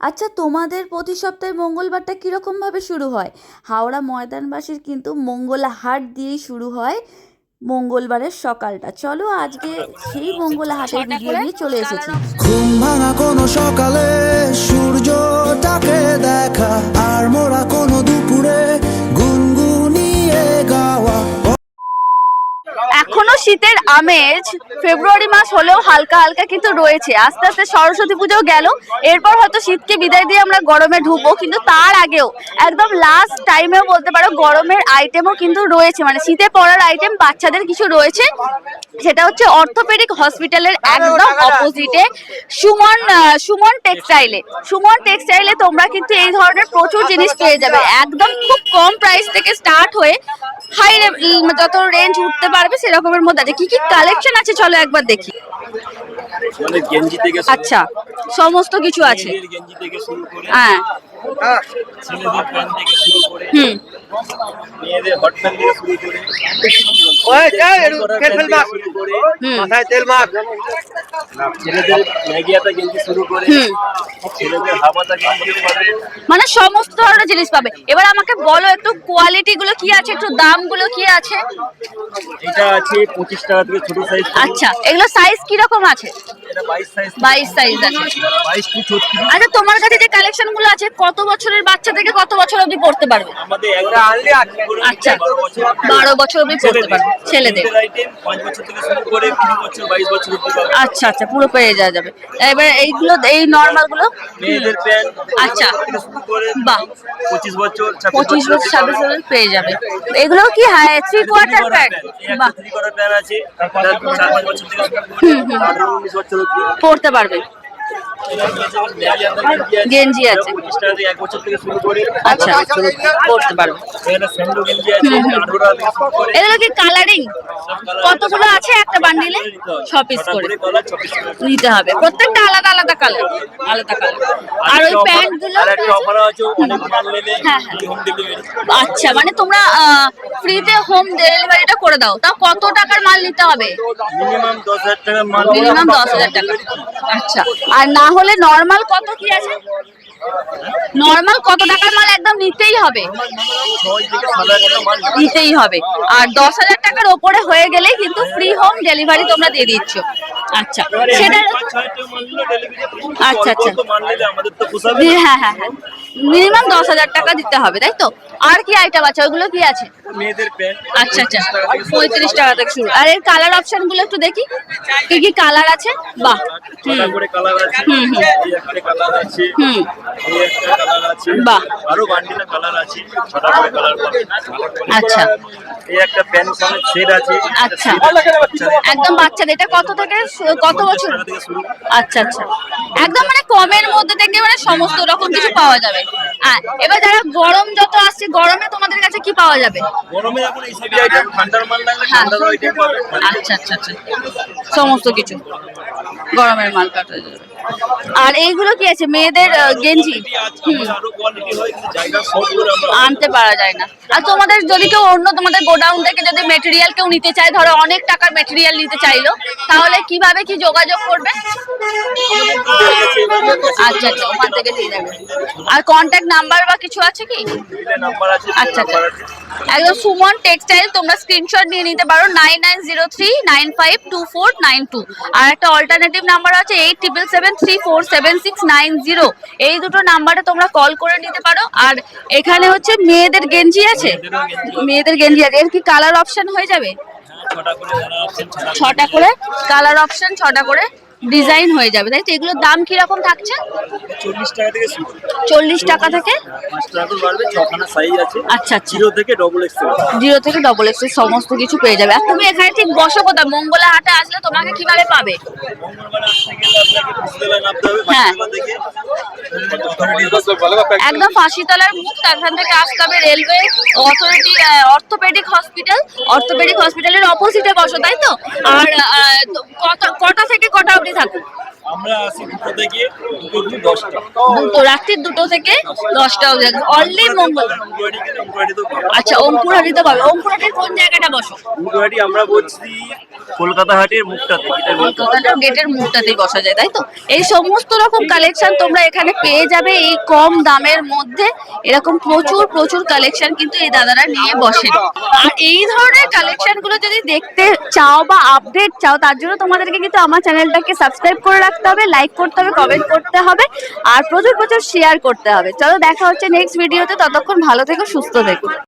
আচ্ছা তোমাদের প্রতি সপ্তাহে মঙ্গলবারটা কীরকমভাবে শুরু হয়? হাওড়া ময়দানবাসীর কিন্তু মঙ্গলাহাট দিয়েই শুরু হয় মঙ্গলবারের সকালটা। চলো আজকে সেই মঙ্গলাহাটের ভিডিও নিয়ে চলে এসেছি। ঘুম ভাঙা কোনো সকালে সূর্যটাকে দেখা আর মোরা কোনো দুপুরে শীতের আমেজ ফেব্রুয়ারি মাস হলেও হালকা হালকা কিন্তু রয়েছে। আস্তে আস্তে সরস্বতী পুজো গেল। এরপর হয়তো শীতকে বিদায় দিয়ে আমরা গরমে ঢুকবো, কিন্তু তার আগেও একদম লাস্ট টাইমেও বলতে পারো গরমের আইটেমও কিন্তু রয়েছে। মানে শীতে পড়ার আইটেম বাচ্চাদের কিছু রয়েছে। সেটা হচ্ছে অর্থোপেডিক হসপিটালের একদম অপোজিটে সুমন সুমন টেক্সটাইলে সুমন টেক্সটাইলে তোমরা কিন্তু এই ধরনের প্রচুর জিনিস পেয়ে যাবে। একদম খুব কম প্রাইস থেকে স্টার্ট হয়ে হাই যত রেঞ্জ উঠতে পারবে সেরকমের মধ্যে আছে কি কি কালেকশন আছে চলো একবার দেখি। মানে আচ্ছা সমস্ত কিছু আছে। হ্যাঁ। হুম। হুম। মাথায় তেল মাখ। ছেলেদের ম্যাগিয়াতা গেঞ্জি শুরু করে ছেলেদের হাবাতা গেঞ্জি পাবে। মানে সমস্ত ধরনের জিনিস পাবে। এবার আমাকে বলো একটু কোয়ালিটি গুলো কি আছে একটু দামগুলো কি আছে? এটা আছে পঁচিশ টাকা থেকে ছোট সাইজ আচ্ছা এগুলো সাইজ কি রকম আছে? এটা সাইজ আছে। টু আচ্ছা তোমার কাছে যে কালেকশনগুলো আছে কত বছরের বাচ্চা থেকে কত বছর অবধি পড়তে পারবে? আমাদের একটা আনলে আচ্ছা বারো বছর অবধি পড়তে পারবে। ছেলেদের। আইটেম পাঁচ বছর থেকে শুরু করে তিন বছর বাইশ বছর অব্দি আচ্ছা আচ্ছা পুরো পেয়ে যাওয়া যাবে। এবার এইগুলো এই নর্মালগুলো? মেয়েদের প্যান্ট আচ্ছা। বাহ। পঁচিশ বছর পঁচিশ বছর ছাব্বিশ বছর পেয়ে যাবে। এগুলো কি হ্যাঁ থ্রি কোয়ার্টার প্যান্ট। বাহ। পড়তে পারবে। গেঞ্জি আছে। আচ্ছা। পড়তে পারবে এগুলো কি কালারিং কতগুলো আছে একটা বান্ডিলে ছ পিস করে। নিতে হবে। প্রত্যেকটা আলাদা আলাদা কালার আলাদা কালার আর ওই প্যান্টগুলো হ্যাঁ, হ্যাঁ। আচ্ছা মানে তোমরা ফ্রিতে হোম ডেলিভারিটা করে দাও। তাও কত টাকার মাল নিতে হবে? মিনিমাম দশ হাজার মাল মিনিমাম টাকা। আচ্ছা। আর না হলে নর্মাল কত কি আছে? নর্মাল কত টাকার মাল একদম নিতেই হবে। নিতেই হবে। আর দশ হাজার টাকার ওপরে হয়ে গেলেই কিন্তু ফ্রি হোম ডেলিভারি তোমরা দিয়ে দিচ্ছ। আচ্ছা। সেটা আচ্ছা, আচ্ছা। হ্যাঁ হ্যাঁ হ্যাঁ। মিনিমাম দশ হাজার টাকা দিতে হবে তাই তো? আর কি আইটেম আছে? ওইগুলো কি আছে? আচ্ছা আচ্ছা। পঁয়ত্রিশ টাকা থেকে শুরু। আর এর কালার অপশনগুলো একটু দেখি। কি কি কালার আছে? বাহ। হুম, হুম। এই একটা কালার আছে হুম এই একটা কালার আছে বাহ। আরও বান্ডিলে কালার আছে ছটা করে কালার পাবে। আচ্ছা। এই একটা প্যান্ট সমেত আছে আচ্ছা। একদম বাচ্চাদের এটা কত থেকে কত বছর? আচ্ছা আচ্ছা। একদম মানে কমের মধ্যে থেকে মানে সমস্ত রকম কিছু পাওয়া যাবে। আর এবার যারা গরম যত আসছে গরমে তোমাদের কাছে কি পাওয়া যাবে? গরমে এখন এই সব আইটেম ঠান্ডার মাল লাগলে হ্যাঁ। ঠান্ডার আইটেম পাবে। আচ্ছা আচ্ছা আচ্ছা। সমস্ত কিছু। গরমের মাল কাটা যাবে। আর এইগুলো কি আছে? মেয়েদের গেঞ্জি। আনতে পারা যায় না। আর তোমাদের যদি কেউ অন্য তোমাদের গোডাউন থেকে যদি মেটেরিয়াল কেউ নিতে চায়, ধরো অনেক টাকার মেটেরিয়াল নিতে চাইলো, তাহলে কীভাবে কি যোগাযোগ করবে? আচ্ছা আচ্ছা ওখান থেকে নিয়ে যাবে আর কন্ট্যাক্ট নাম্বার বা কিছু আছে কি? আচ্ছা আচ্ছা। একদম সুমন টেক্সটাইল তোমরা স্ক্রিনশট নিয়ে নিতে পারো nine nine zero three nine five two four nine two আর একটা অল্টারনেটিভ নাম্বার আছে eight triple seven three four seven six nine zero এই দুটো নাম্বারে তোমরা কল করে নিতে পারো। আর এখানে হচ্ছে মেয়েদের গেঞ্জি আছে? মেয়েদের গেঞ্জি আছে। এর কি কালার অপশন হয়ে যাবে? ছটা করে কালার ছটা ছটা করে কালার অপশন ছটা করে। ডিজাইন হয়ে যাবে তাই তো? এগুলোর দাম কি রকম থাকছে? চল্লিশ টাকা থেকে শুরু। চল্লিশ টাকা থেকে? পাঁচ টাকা করে বাড়বে ছখানা সাইজ আছে। আচ্ছা আচ্ছা। জিরো থেকে ডবল এক্স জিরো থেকে ডবল এক্স সমস্ত কিছু পেয়ে যাবে। আর তুমি এখানে ঠিক বসো কোথায়? মঙ্গলা হাটে আসলে তোমাকে কীভাবে পাবে? হ্যাঁ। একদম ফাঁসিতলার মুখ তারখান থেকে আসতে হবে railway authority orthopaedic hospital. Orthopaedic হসপিটালের অপোজিটে বসো তাই তো? আর কটা থেকে কটা অবধি থাকো? আমরা আসি দুটো থেকে দুটো টু দশটা। দুটো রাত্রির দুটো থেকে দশটা অবধি অনলি মঙ্গল উনকোয়ারি তো পাবো। আচ্ছা অঙ্কুরহাটিতে পাবে। অঙ্কুরহাটির কোন জায়গাটা বসো? উনকোয়ারি আমরা বলছি কলকাতা হাটের মুখটাতে কলকাতার গেটের মুখটাতেই বসা যায় তাই তো? এই সমস্ত রকম কালেকশন তোমরা এখানে পেয়ে যাবে এই কম দামের মধ্যে। এরকম প্রচুর প্রচুর কালেকশন কিন্তু এই দাদারা নিয়ে বসেন। আর এই ধরনের কালেকশনগুলো যদি দেখতে চাও বা আপডেট চাও তার জন্য তোমাদেরকে কিন্তু আমার চ্যানেলটাকে সাবস্ক্রাইব করে রাখতে হবে লাইক করতে হবে কমেন্ট করতে হবে, আর প্রচুর প্রচুর শেয়ার করতে হবে। চলো দেখা হচ্ছে নেক্সট ভিডিওতে ততক্ষণ ভালো থেকো, সুস্থ থেকো।